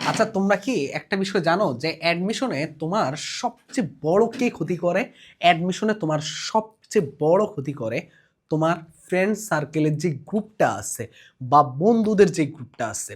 আচ্ছা তোমরা কি একটা বিষয় জানো যে অ্যাডমিশনে তোমার সবচেয়ে বড় কে ক্ষতি করে? অ্যাডমিশনে তোমার সবচেয়ে বড় ক্ষতি করে তোমার ফ্রেন্ড সার্কেলের যে গ্রুপটা আছে বা বন্ধুদের যে গ্রুপটা আছে।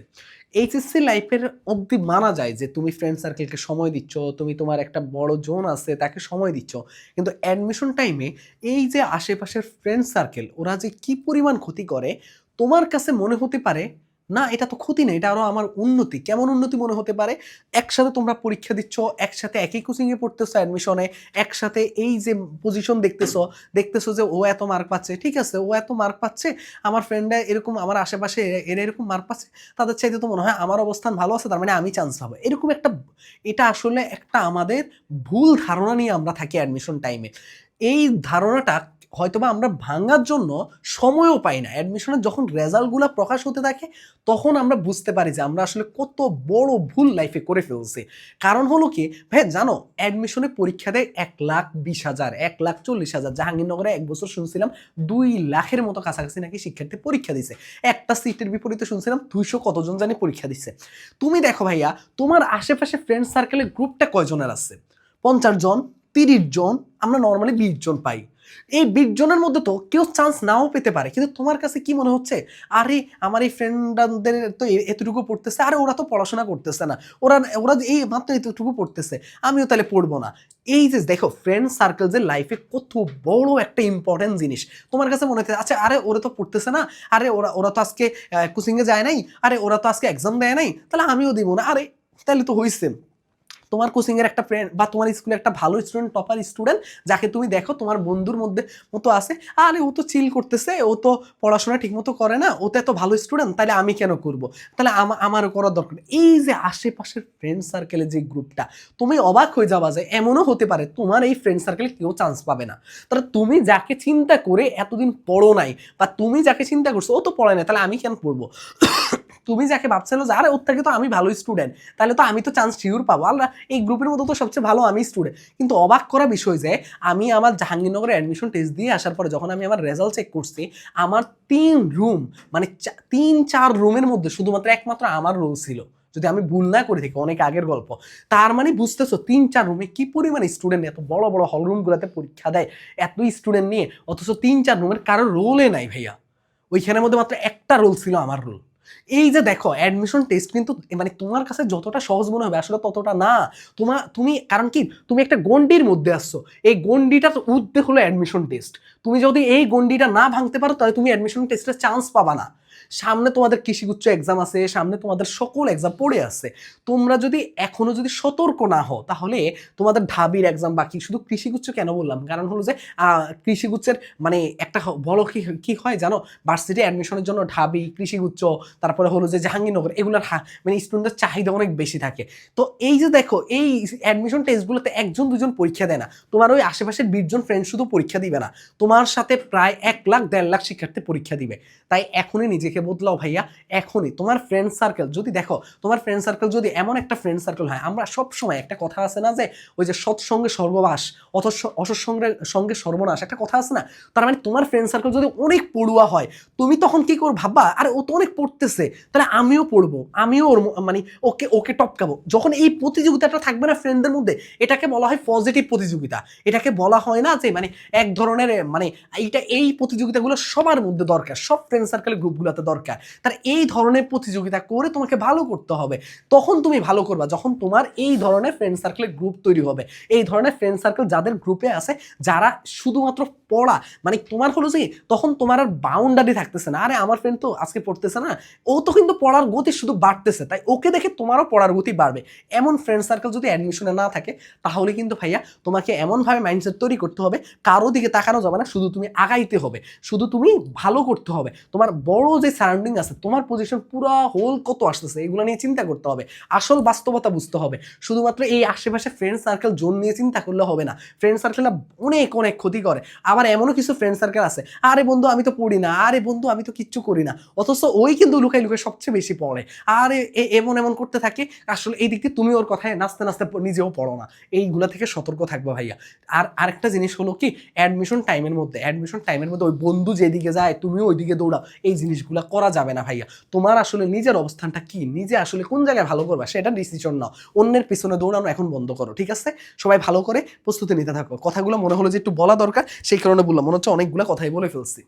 এইচএসসি লাইফের অবধি মানা যায় যে তুমি ফ্রেন্ড সার্কেলকে সময় দিচ্ছ, তুমি তোমার একটা বড় জোন আছে, তাকে সময় দিচ্ছ। কিন্তু অ্যাডমিশন টাইমে এই যে আশেপাশের ফ্রেন্ড সার্কেল ওরা যে কি পরিমাণ ক্ষতি করে, তোমার কাছে মনে হতে পারে না, এটা তো ক্ষতি না এটা আরও আমার উন্নতি। কেমন উন্নতি মনে হতে পারে? একসাথে তোমরা পরীক্ষা দিচ্ছ, একসাথে একই কোচিংয়ে পড়তেছো অ্যাডমিশনে একসাথে এই যে পজিশন দেখতেছো দেখতেছো যে ও এত মার্ক পাচ্ছে, ঠিক আছে, ও এত মার্ক পাচ্ছে, আমার ফ্রেন্ডরা এরকম, আমার আশেপাশে এরা এরকম মার্ক পাচ্ছে, তাদের চাইতে তো মনে হয় আমার অবস্থান ভালো আছে, তার মানে আমি চান্স পাবো। এরকম একটা, এটা আসলে একটা আমাদের ভুল ধারণা নিয়ে আমরা থাকি অ্যাডমিশন টাইমে এই ধারণাটা হয়তোবা আমরা ভাঙার জন্য সময়ও পাই না। অ্যাডমিশনের যখন রেজাল্টগুলো প্রকাশ হতে থাকে, তখন আমরা বুঝতে পারি যে আমরা আসলে কত বড় ভুল লাইফে করে ফেলছি। কারণ হলো কি ভাই জানো অ্যাডমিশনে পরীক্ষা দেয় এক লাখ বিশ হাজার, এক লাখ চল্লিশ হাজার। জাহাঙ্গীরনগরে এক বছর শুনছিলাম, দুই লাখের মতো কাছাকাছি নাকি শিক্ষার্থী পরীক্ষা দিছে। একটা সিটের বিপরীতে শুনছিলাম, দুইশো কতজন জানি পরীক্ষা দিচ্ছে তুমি দেখো ভাইয়া, তোমার আশেপাশে ফ্রেন্ড সার্কেলের গ্রুপটা কয়জনের আছে? পঞ্চাশ জন, তিরিশ জন, আমরা নর্মালি বিশ জন পাই। এই বিশ জনের মধ্যে তো কেউ চান্স নাও পেতে পারে। কিন্তু তোমার কাছে কি মনে হচ্ছে? আরে, আমার এই ফ্রেন্ডদের তো এতটুকু পড়তেছে, আরে ওরা তো পড়াশোনা করতেছে না। ওরা ওরা এই মাত্র এতটুকু পড়তেছে, আমিও তাহলে পড়ব না। এই যে দেখো ফ্রেন্ড সার্কেল যে লাইফে কত বড় একটা ইম্পর্টেন্ট জিনিস। তোমার কাছে মনে হচ্ছে আচ্ছা আরে ওরা তো পড়তেছে না, আরে ওরা ওরা তো আজকে কোচিংয়ে যায় নাই, আরে ওরা তো আজকে এক্সাম দেয় নাই, তাহলে আমিও দিব না। আরে, তাহলে তো হয়েছে তোমার কোচিংয়ের একটা ফ্রেন্ড বা তোমার স্কুলে একটা ভালো স্টুডেন্ট টপার স্টুডেন্ট যাকে তুমি দেখো তোমার বন্ধুর মধ্যে মতো আছে। আরে ও তো চিল করতেছে, ও তো পড়াশোনা ঠিকমতো করে না, ও তো এত ভালো স্টুডেন্ট তাহলে আমি কেন করব? তাহলে আমা- আমারও করার দরকার। এই যে আশেপাশের ফ্রেন্ড সার্কেলের যে গ্রুপটা তুমি অবাক হয়ে যাওয়া যায় এমনও হতে পারে তোমার এই ফ্রেন্ড সার্কেলে কেউ চান্স পাবে না। তাহলে তুমি যাকে চিন্তা করে এতদিন পড়ো নাই বা তুমি যাকে চিন্তা করছ, ও তো পড়ায় না তাহলে আমি কেন পড়ব? তুমি যাকে ভাবছিল যে, আরে, ওর থেকে তো আমি ভালো স্টুডেন্ট তাহলে তো আমি তো চান্স শিওর পাবো। আল্লাহ এই গ্রুপের মধ্যে তো সবচেয়ে ভালো আমি স্টুডেন্ট কিন্তু অবাক করা বিষয় যে, আমি আমার জাহাঙ্গীরনগরে অ্যাডমিশন টেস্ট দিয়ে আসার পরে যখন আমি আমার রেজাল্ট চেক করছি, আমার তিন রুম মানে তিন, চার রুমের মধ্যে শুধুমাত্র একমাত্র আমার রোল ছিল। যদি আমি ভুল না করে থাকি, অনেক আগের গল্প। তার মানে বুঝতেছো, তিন, চার রুমে কি পরিমাণে স্টুডেন্ট এত বড় বড় হল রুমগুলোতে পরীক্ষা দেয়, এত স্টুডেন্ট নিয়ে, অথচ তিন, চার রুমের কারোর রোলে নাই ভাইয়া। ওইখানের মধ্যে মাত্র একটা রোল ছিল আমার রোল এই যে দেখো অ্যাডমিশন টেস্ট কিন্তু মানে তোমার কাছে যতটা সহজ মনে হবে, আসলে ততটা না। তোমার তুমি, কারণ কি, তুমি একটা গন্ডির মধ্যে আসছো। এই গন্ডিটার উদ্দে হলো অ্যাডমিশন টেস্ট তুমি যদি এই গন্ডিটা না ভাঙতে পারো, তাহলে তুমি অ্যাডমিশন টেস্টের চান্স পাবা না। সামনে তোমাদের কৃষিগুচ্ছ এক্সাম আছে, সামনে তোমাদের সকল এক্সাম পড়ে আছে। তোমরা যদি এখনও যদি সতর্ক না হও, তাহলে তোমাদের ঢাবির এক্সাম বাকি। শুধু কৃষিগুচ্ছ কেন বললাম? কারণ হলো যে কৃষিগুচ্ছের মানে একটা বড় কি কি হয় জানো? ভার্সিটি অ্যাডমিশনের জন্য ঢাবি, কৃষিগুচ্ছ, তারপরে হলো যে জাহাঙ্গীরনগর, এগুলোর মানে স্টুডেন্টের চাহিদা অনেক বেশি থাকে। তো এই যে দেখো, এই অ্যাডমিশন টেস্টগুলোতে একজন দুজন পরীক্ষা দেয় না। তোমার ওই আশেপাশের বিশজন ফ্রেন্ড শুধু পরীক্ষা দিবে না। তোমার সাথে প্রায় এক লাখ দেড় লাখ শিক্ষার্থী পরীক্ষা দিবে। তাই এখনই নিজেকে বদলাও ভাইয়া এখনই। তোমার ফ্রেন্ড সার্কেল যদি দেখো তোমার ফ্রেন্ড সার্কেল যদি এমন একটা ফ্রেন্ড সার্কেল হয় আমরা সব সময় একটা কথা আছে না যে ওই যে সৎসঙ্গে সর্ববাস অথচ অসৎসঙ্গে সঙ্গে সর্বনাশ একটা কথা আছে না? তার মানে তোমার ফ্রেন্ড সার্কেল যদি অনেক পড়ুয়া হয় তুমি তখন কি করো ভাববা আরে ও তো অনেক পড়তেছে তাহলে আমিও পড়ব আমিও ওর মানে ওকে ওকে টপকাবো। যখন এই প্রতিযোগিতাটা থাকবে না ফ্রেন্ডদের মধ্যে এটাকে বলা হয় পজিটিভ প্রতিযোগিতা। এটাকে বলা হয় না যে মানে এক ধরনের এ, মানে এইটা, এই প্রতিযোগিতাগুলো সবার মধ্যে দরকার, সব ফ্রেন্ড সার্কেলের গ্রুপগুলোতে দরকার। তার এই ধরনের প্রতিযোগিতা করে তোমাকে ভালো করতে হবে। তখন তুমি ভালো করবা, যখন তোমার এই ধরনের ফ্রেন্ড সার্কেলের গ্রুপ তৈরি হবে। এই ধরনের ফ্রেন্ড সার্কেল যাদের গ্রুপে আছে, যারা শুধুমাত্র পড়া মানে তোমার হলো যে, তখন তোমার আর বাউন্ডারি থাকতেছে না। আরে, আমার ফ্রেন্ড তো আজকে পড়তেছে না। ও তো কিন্তু পড়ার গতি শুধু বাড়তেছে, তাই ওকে দেখে তোমারও পড়ার গতি বাড়বে। এমন ফ্রেন্ড সার্কেল যদি অ্যাডমিশনে না থাকে, তাহলে কিন্তু ভাইয়া তোমাকে এমনভাবে মাইন্ডসেট তৈরি করতে হবে, কারও দিকে তাকানো যাবে না শুধু তুমি আগাইতে হবে, শুধু তুমি ভালো করতে হবে। তোমার বড় যে সারাউন্ডিং আছে, তোমার পজিশন পুরো হোল কত আসতেছে, এগুলো নিয়ে চিন্তা করতে হবে। আসল বাস্তবতা বুঝতে হবে। শুধুমাত্র এই আশেপাশে ফ্রেন্ড সার্কেল জোন নিয়ে চিন্তা করলে হবে না। ফ্রেন্ড সার্কেলটা অনেক অনেক ক্ষতি করে। আবার এমনও কিছু ফ্রেন্ড সার্কেল আছে, আরে বন্ধু আমি তো পড়ি না, আরে বন্ধু আমি তো কিচ্ছু করি না। অথচ ওই কিন্তু লুকাই লুকাই সবচেয়ে বেশি পড়ে। আর এমন এমন করতে থাকে, আসলে এই দিক দিয়ে তুমি ওর কথায় নাচতে নাচতে নিজেও পড়ো না। এইগুলা থেকে সতর্ক থাকবে ভাইয়া। আর আরেকটা জিনিস হলো কি অ্যাডমিশন টাইমের মধ্যে অ্যাডমিশন টাইমের মধ্যে ওই বন্ধু যেদিকে যায়, তুমি ওইদিকে দৌড়াও। এই জিনিসগুলো করা যাবে না ভাইয়া। তোমার আসলে নিজের অবস্থানটা কি? নিজে আসলে কোন জায়গায় ভালো করবা সেটা ডিসিশন নাও। অন্যের পিছনে দৌড়ানো এখন বন্ধ করো, ঠিক আছে? সবাই ভালো করে প্রস্তুতি নিতে থাকো। কথাগুলো মনে হলো যে একটু বলা দরকার, সেই কারণে বললাম। মনে হচ্ছে অনেকগুলো কথাই বলে ফেলছি।